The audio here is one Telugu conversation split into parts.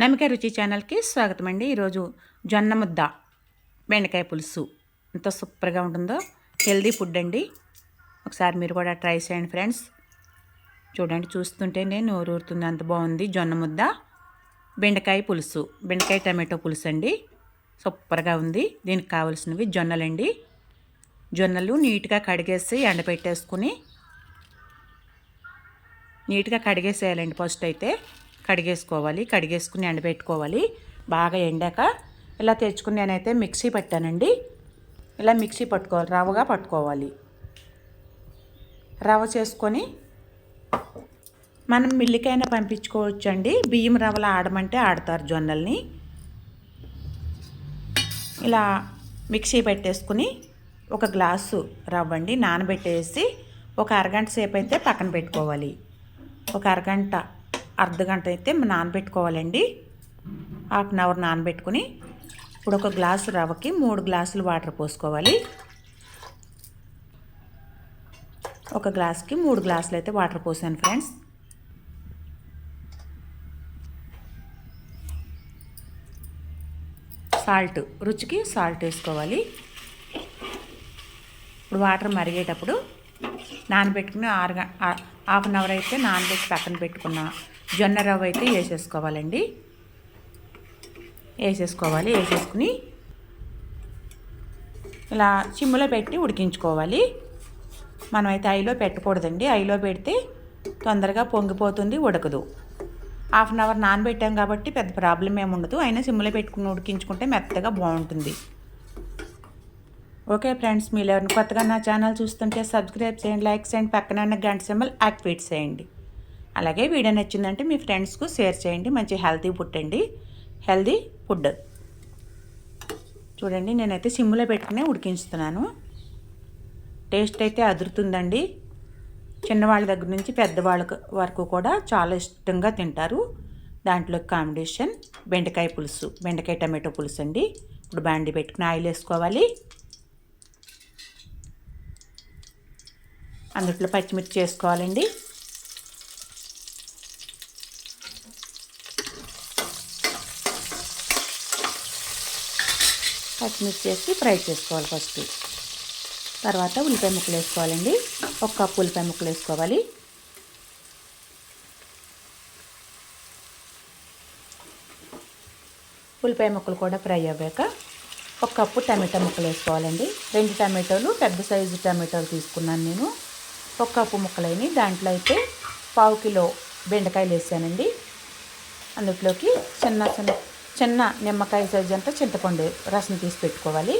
నమిక రుచి ఛానల్కి స్వాగతం అండి ఈరోజు జొన్న ముద్ద బెండకాయ పులుసు. ఎంత సూపర్గా ఉంటుందో. హెల్దీ ఫుడ్ అండి. ఒకసారి మీరు కూడా ట్రై చేయండి ఫ్రెండ్స్. చూడండి చూస్తుంటే నేను ఊరుతుంది అంత బాగుంది. జొన్న ముద్ద బెండకాయ పులుసు. బెండకాయ టమాటో పులుసు అండి. సూపర్గా ఉంది. దీనికి కావాల్సినవి జొన్నలండి. జొన్నలు నీట్గా కడిగేసి ఎండబెట్టేసుకుని నీట్గా కడిగేసేయాలండి ఫస్ట్ అయితే. కడిగేసుకోవాలి కడిగేసుకుని ఎండబెట్టుకోవాలి. బాగా ఎండాక ఇలా తెచ్చుకుని నేనైతే మిక్సీ పెట్టానండి. ఇలా మిక్సీ పట్టుకోవాలి రవ్వగా పట్టుకోవాలి. రవ్వ చేసుకొని మనం మిల్లికైనా పంపించుకోవచ్చు అండి బియ్యం రవ్వలు ఆడమంటే ఆడతారు జొన్నల్ని. ఇలా మిక్సీ పెట్టేసుకుని ఒక గ్లాసు రవ్వ అండి నానబెట్టేసి ఒక అరగంట సేపు అయితే పక్కన పెట్టుకోవాలి. ఒక అరగంట అర్ధ గంట అయితే నానబెట్టుకోవాలండి. హాఫ్ అన్ అవర్ నానబెట్టుకుని ఇప్పుడు ఒక గ్లాసు రవ్వకి మూడు గ్లాసులు వాటర్ పోసుకోవాలి. ఒక గ్లాస్కి మూడు గ్లాసులు అయితే వాటర్ పోసాను ఫ్రెండ్స్. సాల్ట్ రుచికి సాల్ట్ వేసుకోవాలి. ఇప్పుడు వాటర్ మరిగేటప్పుడు నానబెట్టుకుని ఆరు హాఫ్ అన్ అవర్ అయితే నానబెట్టి పక్కన పెట్టుకున్న. జొన్న రవ్వ అయితే వేసేసుకోవాలండి. వేసేసుకోవాలి వేసేసుకుని ఇలా చిమ్ములో పెట్టి ఉడికించుకోవాలి. మనమైతే ఐలో పెట్టకూడదండి. ఐలో పెడితే తొందరగా పొంగిపోతుంది ఉడకదు. హాఫ్ అన్ అవర్ నానబెట్టాం కాబట్టి పెద్ద ప్రాబ్లం ఏమి ఉండదు. అయినా సిమ్లో పెట్టుకుని ఉడికించుకుంటే మెత్తగా బాగుంటుంది. ఓకే ఫ్రెండ్స్ మీరు ఎవరిని కొత్తగా నా ఛానల్ చూస్తుంటే సబ్స్క్రైబ్ చేయండి లైక్ చేయండి పక్కన గంట సింబల్ యాక్టివేట్ చేయండి. అలాగే వీడియో నచ్చిందంటే మీ ఫ్రెండ్స్కు షేర్ చేయండి మంచి హెల్తీ ఫుడ్ అండి. Healthy food. చూడండి నేనైతే సిమ్లో పెట్టుకునే ఉడికించుతున్నాను. టేస్ట్ అయితే అదురుతుందండి. చిన్నవాళ్ళ దగ్గర నుంచి పెద్దవాళ్ళ వరకు కూడా చాలా ఇష్టంగా తింటారు. దాంట్లో కాంబినేషన్ బెండకాయ పులుసు బెండకాయ టమాటో పులుసు అండి. ఇప్పుడు బాండి పెట్టుకుని ఆయిల్ వేసుకోవాలి. అందుట్లో పచ్చిమిర్చి వేసుకోవాలండి. పచ్చిమిర్చి వేసి ఫ్రై చేసుకోవాలి ఫస్ట్. తర్వాత ఉల్లిపాయ ముక్కలు వేసుకోవాలండి. ఒక కప్పు ఉల్లిపాయ ముక్కలు వేసుకోవాలి. ఉల్లిపాయ ముక్కలు కూడా ఫ్రై అవ్వాక ఒక కప్పు టమాటా ముక్కలు వేసుకోవాలండి. రెండు టమాటోలు పెద్ద సైజు టమాటోలు తీసుకున్నాను నేను. ఒక కప్పు ముక్కలైన దాంట్లో అయితే పావు కిలో బెండకాయలు వేసానండి. అందులోకి చిన్న చిన్న చిన్న నిమ్మకాయ సైజ్ అంతా చింతపండు రసం తీసి పెట్టుకోవాలి.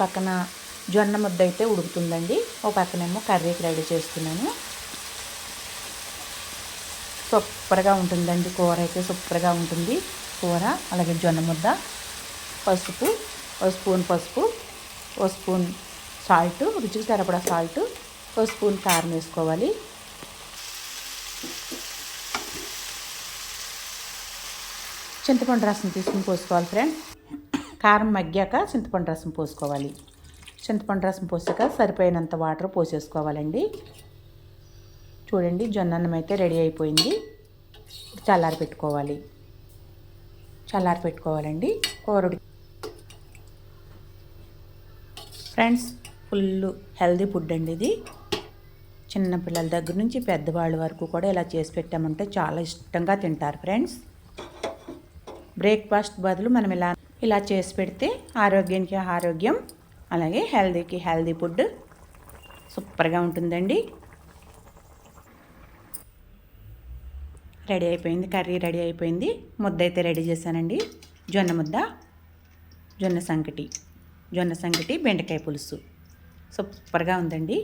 పక్కన జొన్న ముద్ద అయితే ఉడుకుతుందండి. ఒక పక్కనేమో కర్రీకి రెడీ చేస్తున్నాను. సూపర్గా ఉంటుందండి కూర అయితే సూపర్గా ఉంటుంది కూర. అలాగే జొన్న ముద్ద పసుపు ఓ స్పూన్ పసుపు ఓ స్పూన్ సాల్ట్ రుచికి సరిపడా సాల్ట్ ఒక స్పూన్ కారం వేసుకోవాలి. చింతపండు రసం తీసుకుని పోసుకోవాలి ఫ్రెండ్ కారం మగ్గాక చింతపండు రసం పోసుకోవాలి. చింతపండు రసం పోసాక సరిపోయినంత వాటర్ పోసేసుకోవాలండి. చూడండి జొన్నన్నం అయితే రెడీ అయిపోయింది. చల్లారి పెట్టుకోవాలి. చల్లారి పెట్టుకోవాలండి. కూరడు ఫ్రెండ్స్ ఫుల్ హెల్దీ ఫుడ్ అండి ఇది. చిన్నపిల్లల దగ్గర నుంచి పెద్దవాళ్ళ వరకు కూడా ఇలా చేసి పెట్టామంటే చాలా ఇష్టంగా తింటారు ఫ్రెండ్స్. బ్రేక్ఫాస్ట్ బదులు మనం ఇలా ఇలా చేసి పెడితే ఆరోగ్యానికి ఆరోగ్యం అలాగే హెల్దీకి హెల్దీ ఫుడ్ సూపర్గా ఉంటుందండి. రెడీ అయిపోయింది కర్రీ రెడీ అయిపోయింది. ముద్ద అయితే రెడీ చేశానండి. జొన్న ముద్ద జొన్న సంకటి జొన్న సంకటి బెండకాయ పులుసు. సూపర్గా ఉందండి.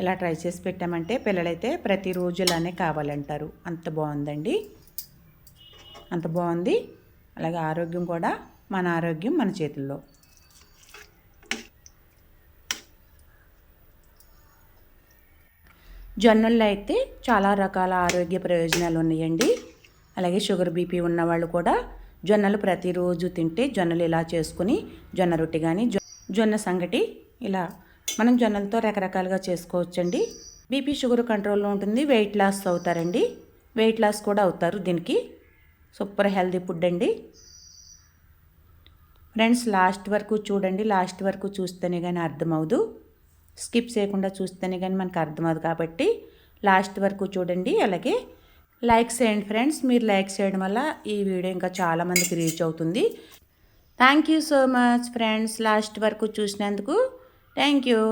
ఇలా ట్రై చేసి పెట్టామంటే పిల్లలైతే ప్రతిరోజు ఇలానే కావాలంటారు. అంత బాగుందండి. అంత బాగుంది. అలాగే ఆరోగ్యం కూడా మన ఆరోగ్యం మన చేతుల్లో. జొన్నల్లో అయితే చాలా రకాల ఆరోగ్య ప్రయోజనాలు ఉన్నాయండి. అలాగే షుగర్ బీపీ ఉన్నవాళ్ళు కూడా జొన్నలు ప్రతిరోజు తింటే జొన్నలు ఇలా చేసుకుని జొన్న రొట్టె కానీ జొన్న సంగటి ఇలా మనం జొన్నలతో రకరకాలుగా చేసుకోవచ్చండి. బీపీ షుగర్ కంట్రోల్లో ఉంటుంది. వెయిట్ లాస్ అవుతారండి. వెయిట్ లాస్ కూడా అవుతారు దీనికి. సూపర్ హెల్తీ ఫుడ్ అండి. ఫ్రెండ్స్ లాస్ట్ వరకు చూడండి. లాస్ట్ వరకు చూస్తేనే కానీ అర్థమవుదు. స్కిప్ చేయకుండా చూస్తేనే కానీ మనకు అర్థమవుదు కాబట్టి లాస్ట్ వరకు చూడండి. అలాగే లైక్ చేయండి ఫ్రెండ్స్ మీరు లైక్ చేయడం వల్ల ఈ వీడియో ఇంకా చాలామందికి రీచ్ అవుతుంది. Thank you so much friends last వరకు చూసినందుకు థ్యాంక్ యూ